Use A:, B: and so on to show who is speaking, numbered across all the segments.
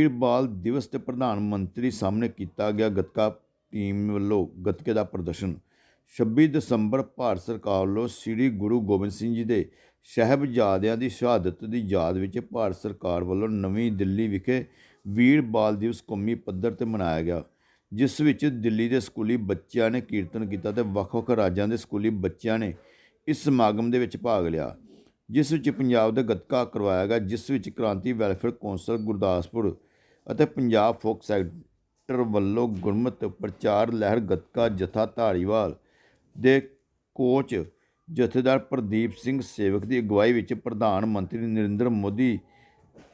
A: ਵੀਰ ਬਾਲ ਦਿਵਸ ਤੇ ਪ੍ਰਧਾਨ ਮੰਤਰੀ ਸਾਹਮਣੇ ਕੀਤਾ ਗਿਆ ਗੱਤਕਾ ਟੀਮ ਵੱਲੋਂ ਗੱਤਕੇ ਦਾ ਪ੍ਰਦਰਸ਼ਨ। 26 ਦਸੰਬਰ ਭਾਰਤ ਸਰਕਾਰ ਵੱਲੋਂ ਸ੍ਰੀ ਗੁਰੂ ਗੋਬਿੰਦ ਸਿੰਘ ਜੀ ਦੇ ਸਾਹਿਬਜ਼ਾਦਿਆਂ ਦੀ ਸ਼ਹਾਦਤ ਦੀ ਯਾਦ ਵਿੱਚ ਭਾਰਤ ਸਰਕਾਰ ਵੱਲੋਂ ਨਵੀਂ ਦਿੱਲੀ ਵਿਖੇ ਵੀਰ ਬਾਲ ਦਿਵਸ ਕੌਮੀ ਪੱਧਰ ਤੇ ਮਨਾਇਆ ਗਿਆ, ਜਿਸ ਵਿੱਚ ਦਿੱਲੀ ਦੇ ਸਕੂਲੀ ਬੱਚਿਆਂ ਨੇ ਕੀਰਤਨ ਕੀਤਾ ਤੇ ਵੱਖ-ਵੱਖ ਰਾਜਾਂ ਦੇ ਸਕੂਲੀ ਬੱਚਿਆਂ ਨੇ ਇਸ ਸਮਾਗਮ ਦੇ ਵਿੱਚ ਭਾਗ ਲਿਆ, ਜਿਸ ਵਿੱਚ ਪੰਜਾਬ ਦਾ ਗੱਤਕਾ ਕਰਵਾਇਆ ਗਿਆ, ਜਿਸ ਵਿੱਚ ਕ੍ਰਾਂਤੀ ਵੈਲਫੇਅਰ ਕੌਂਸਲ ਗੁਰਦਾਸਪੁਰ ਅਤੇ ਪੰਜਾਬ ਫੋਕ ਸੈਕਟਰ ਵੱਲੋਂ ਗੁਰਮਤਿ ਪ੍ਰਚਾਰ ਲਹਿਰ ਗੱਤਕਾ ਜਥਾ ਧਾਰੀਵਾਲ ਦੇ ਕੋਚ ਜਥੇਦਾਰ ਪ੍ਰਦੀਪ ਸਿੰਘ ਸੇਵਕ ਦੀ ਅਗਵਾਈ ਵਿੱਚ ਪ੍ਰਧਾਨ ਮੰਤਰੀ ਨਰਿੰਦਰ ਮੋਦੀ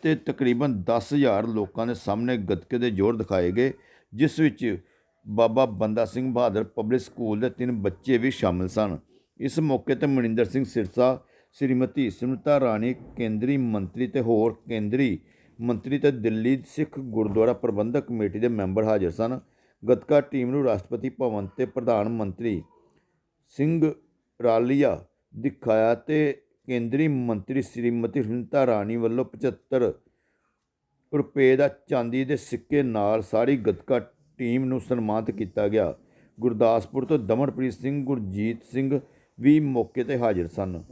A: ਤੇ ਤਕਰੀਬਨ 10000 ਲੋਕਾਂ ਦੇ ਸਾਹਮਣੇ ਗੱਤਕੇ ਦੇ ਜੋਰ ਦਿਖਾਏ ਗਏ, ਜਿਸ ਵਿੱਚ ਬਾਬਾ ਬੰਦਾ ਸਿੰਘ ਬਹਾਦਰ ਪਬਲਿਕ ਸਕੂਲ ਦੇ ਤਿੰਨ ਬੱਚੇ ਵੀ ਸ਼ਾਮਲ ਸਨ। ਇਸ ਮੌਕੇ ਤੇ ਮਨਿੰਦਰ ਸਿੰਘ ਸਿਰਸਾ, ਸ਼੍ਰੀਮਤੀ ਸਿਮਰਤਾ ਰਾਣੀ ਕੇਂਦਰੀ ਮੰਤਰੀ ਤੇ ਹੋਰ ਕੇਂਦਰੀ ਮੰਤਰੀ ਤੇ ਦਿੱਲੀ ਸਿੱਖ ਗੁਰਦੁਆਰਾ ਪ੍ਰਬੰਧਕ ਕਮੇਟੀ ਦੇ ਮੈਂਬਰ ਹਾਜ਼ਰ ਸਨ। ਗੱਤਕਾ ਟੀਮ ਨੂੰ ਰਾਸ਼ਟਰਪਤੀ ਭਵਨ ਤੇ ਪ੍ਰਧਾਨ ਮੰਤਰੀ ਸਿੰਘ ਰਾਲੀਆ ਦਿਖਾਇਆ ਤੇ ਕੇਂਦਰੀ ਮੰਤਰੀ ਸ਼੍ਰੀਮਤੀ ਸੁਨੀਤਾ ਰਾਣੀ ਵੱਲੋਂ 75 ਰੁਪਏ ਦਾ ਚਾਂਦੀ ਦੇ ਸਿੱਕੇ ਨਾਲ ਸਾਰੀ ਗੱਤਕਾ ਟੀਮ ਨੂੰ ਸਨਮਾਨਿਤ ਕੀਤਾ ਗਿਆ। ਗੁਰਦਾਸਪੁਰ ਤੋਂ ਦਮਨਪ੍ਰੀਤ ਸਿੰਘ, ਗੁਰਜੀਤ ਸਿੰਘ ਵੀ ਮੌਕੇ ਤੇ ਹਾਜ਼ਰ ਸਨ।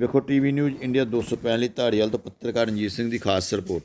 A: ਵੇਖੋ ਟੀਵੀ ਨਿਊਜ਼ ਇੰਡੀਆ 265 ਲਈ ਧਾਰੀਵਾਲ ਤੋਂ ਪੱਤਰਕਾਰ ਰਣਜੀਤ ਸਿੰਘ ਦੀ ਖਾਸ ਰਿਪੋਰਟ।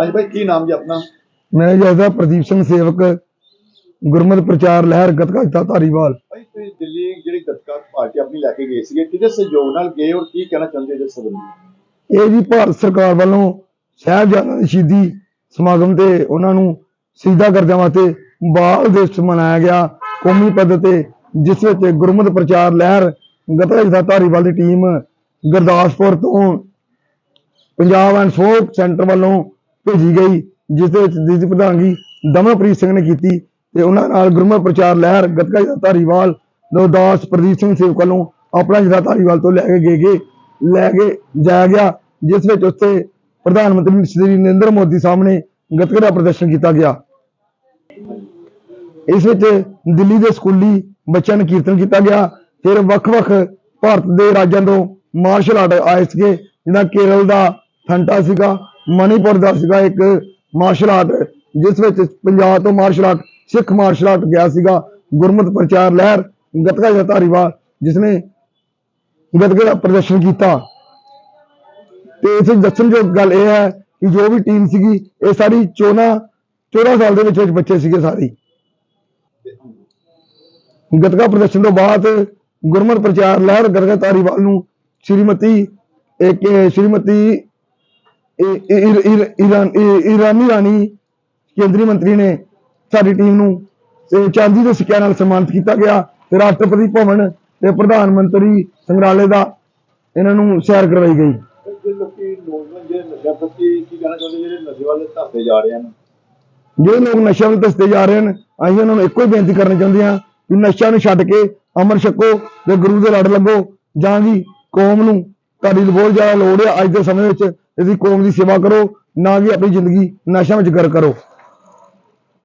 B: ਹਾਂਜੀ ਭਾਈ ਕੀ ਨਾਮ ਜੀ ਆਪਣਾ?
C: ਮੈਂ ਜੈਸਾ ਪ੍ਰਦੀਪ ਸਿੰਘ ਸੇਵਕ ਗੁਰਮਤਿ ਪ੍ਰਚਾਰ ਲਹਿਰ ਗਤਕਾ ਜਥਾ ਧਾਰੀਵਾਲ।
B: ਭਾਈ ਤੁਸੀਂ ਦਿੱਲੀ ਜਿਹੜੀ ਗੱਤਕਾ ਪਾਰਟੀ ਆਪਣੀ ਲੈ ਕੇ ਗਏ ਸੀਗੇ ਕਿਹਦੇ ਸਹਿਯੋਗ ਨਾਲ ਗਏ ਔਰ ਕੀ ਕਹਿਣਾ ਚਾਹੁੰਦੇ ਇਹਦੇ ਸੰਬੰਧੀ
C: ਇਹ ਜੀ ਭਾਰਤ ਸਰਕਾਰ ਵੱਲੋਂ ਸਾਹਿਬਜ਼ਾਦਿਆਂ ਦੀ ਸ਼ਹੀਦੀ ਸਮਾਗਮ ਤੇ ਉਹਨਾਂ ਨੂੰ ਸਿੱਧਾ ਕਰਦਿਆਂ ਵਾਸਤੇ ਬਾਲ ਦਿਵਸ ਮਨਾਇਆ ਗਿਆ ਕੌਮੀ ਪੱਧਰ ਤੇ ਜਿਸ ਵਿੱਚ ਗੁਰਮਤਿ ਪ੍ਰਚਾਰ ਲਹਿਰ ਗਤਕਾ ਜਥਾ ਧਾਰੀਵਾਲ ਦੀ ਟੀਮ ਗੁਰਦਾਸਪੁਰ ਤੋਂ ਪੰਜਾਬ ਐਂਡ ਫੋਕ ਸੈਂਟਰ ਵੱਲੋਂ ਭੇਜੀ ਗਈ, ਜਿਸ ਦੇ ਵਿੱਚ ਦੀ ਪ੍ਰਧਾਨਗੀ ਦਮਨਪ੍ਰੀਤ ਸਿੰਘ ਨੇ ਕੀਤੀ ਤੇ ਉਹਨਾਂ ਨਾਲ ਗੁਰਮਤਿ ਪ੍ਰਚਾਰ ਲਹਿਰ, ਗਤਕਾ ਜਥਾ ਧਾਰੀਵਾਲ ਦਾਸ ਪ੍ਰਦੀਪ ਸਿੰਘ ਸੇਵਕ ਵੱਲੋਂ ਆਪਣਾ ਜਥਾ ਧਾਰੀਵਾਲ ਤੋਂ ਲੈ ਕੇ ਗਏ ਗਏ, ਲੈ ਕੇ ਜਾਇਆ ਗਿਆ, ਜਿਸ ਵਿੱਚ ਉੱਥੇ ਪ੍ਰਧਾਨ ਮੰਤਰੀ ਸ਼੍ਰੀ ਨਰਿੰਦਰ ਮੋਦੀ ਸਾਹਮਣੇ ਗੱਤਕੇ ਦਾ ਪ੍ਰਦਰਸ਼ਨ ਕੀਤਾ ਗਿਆ। ਇਸ ਵਿੱਚ ਦਿੱਲੀ ਦੇ ਸਕੂਲੀ ਬੱਚਿਆਂ ਨੂੰ ਕੀਰਤਨ ਕੀਤਾ ਗਿਆ, ਫਿਰ ਵੱਖ-ਵੱਖ ਭਾਰਤ ਦੇ ਰਾਜਾਂ ਤੋਂ ਮਾਰਸ਼ਲ ਆਰਟ ਆਏ ਸੀਗੇ, ਜਿੱਦਾਂ ਕੇਰਲ ਦਾ ਫੰਟਾ ਸੀਗਾ ਮਣੀਪੁਰ ਦਾ ਸੀਗਾ ਇੱਕ ਮਾਰਸ਼ਲ ਆਰਟ ਜਿਸ ਵਿੱਚ ਪੰਜਾਬ ਤੋਂ martial art Sikh martial art ਗਿਆ ਸੀਗਾ, ਗੁਰਮਤਿ ਪ੍ਰਚਾਰ ਲਹਿਰ, ਗਤਕਾ ਦਾ ਧਾਰੀਵਾਲ, ਜਿਸਨੇ ਦਾ ਪ੍ਰਦਰਸ਼ਨ ਕੀਤਾ। ਤੇ ਇਸ ਵਿੱਚ ਦੱਸਣਯੋਗ ਗੱਲ ਇਹ ਹੈ ਕਿ ਜੋ ਵੀ ਟੀਮ ਸੀਗੀ, ਇਹ ਸਾਰੀ 14 14 ਸਾਲ ਦੇ ਵਿੱਚ ਵਿੱਚ ਬੱਚੇ ਸੀਗੇ ਸਾਰੇ। ਗਤਕਾ ਪ੍ਰਦਰਸ਼ਨ ਤੋਂ ਬਾਅਦ ਗੁਰਮਤ ਪ੍ਰਚਾਰ ਲਹਿਰ, ਗਤਕਾ ਧਾਰੀਵਾਲ ਨੂੰ ਸ਼੍ਰੀਮਤੀ ਇੱਕ ਸ਼੍ਰੀਮਤੀ ਇਰਾਨੀ ਰਾਣੀ ਕੇਂਦਰੀ ਮੰਤਰੀ ਨੇ ਸਾਡੀ ਟੀਮ ਨੂੰ ਤੇ ਚਾਂਦੀ ਦੇ ਸਿੱਕਿਆਂ ਨਾਲ ਸਨਮਾਨਿਤ ਕੀਤਾ ਗਿਆ। ਤੇ ਰਾਸ਼ਟਰਪਤੀ ਭਵਨ ਤੇ ਪ੍ਰਧਾਨ ਮੰਤਰੀ ਸੰਗਰਾਲੇ ਦਾ ਇਹਨਾਂ ਨੂੰ ਸੈਰ ਕਰਵਾਈ ਗਈ।
B: ਜੇ ਲੋਕੀ ਨੌਜਵਾਨ ਜਿਹੜੇ ਨਸ਼ਾ ਪ੍ਰਤੀ ਕੀ ਕਹਿਣਾ ਚਾਹੁੰਦੇ ਜਿਹੜੇ ਨਸ਼ੇ ਵਾਲੇ ਧੱਫੇ ਜਾ ਰਹੇ ਹਨ?
C: ਜਿਹੜੇ ਲੋਕ ਨਸ਼ਿਆਂ ਵੱਲ ਦੱਸਦੇ ਜਾ ਰਹੇ ਹਨ ਅਸੀਂ ਉਹਨਾਂ ਨੂੰ ਇੱਕੋ ਹੀ ਬੇਨਤੀ ਕਰਨੀ ਚਾਹੁੰਦੇ ਹਾਂ ਕਿ ਨਸ਼ਿਆਂ ਨੂੰ ਛੱਡ ਕੇ ਅਮਰ ਛਕੋ ਤੇ ਗੁਰੂ ਦੇ ਲੜ ਲੱਗੋ ਜਾਂ ਵੀ ਕੌਮ ਨੂੰ ਤੁਹਾਡੀ ਬਹੁਤ ਜ਼ਿਆਦਾ ਲੋੜ ਹੈ ਅੱਜ ਦੇ ਸਮੇਂ ਵਿੱਚ। ਇਹਦੀ ਕੌਮ ਦੀ ਸੇਵਾ ਕਰੋ ਨਾ ਕਿ ਆਪਣੀ ਜ਼ਿੰਦਗੀ ਨਸ਼ਿਆਂ ਵਿੱਚ ਗਰ ਕਰੋ।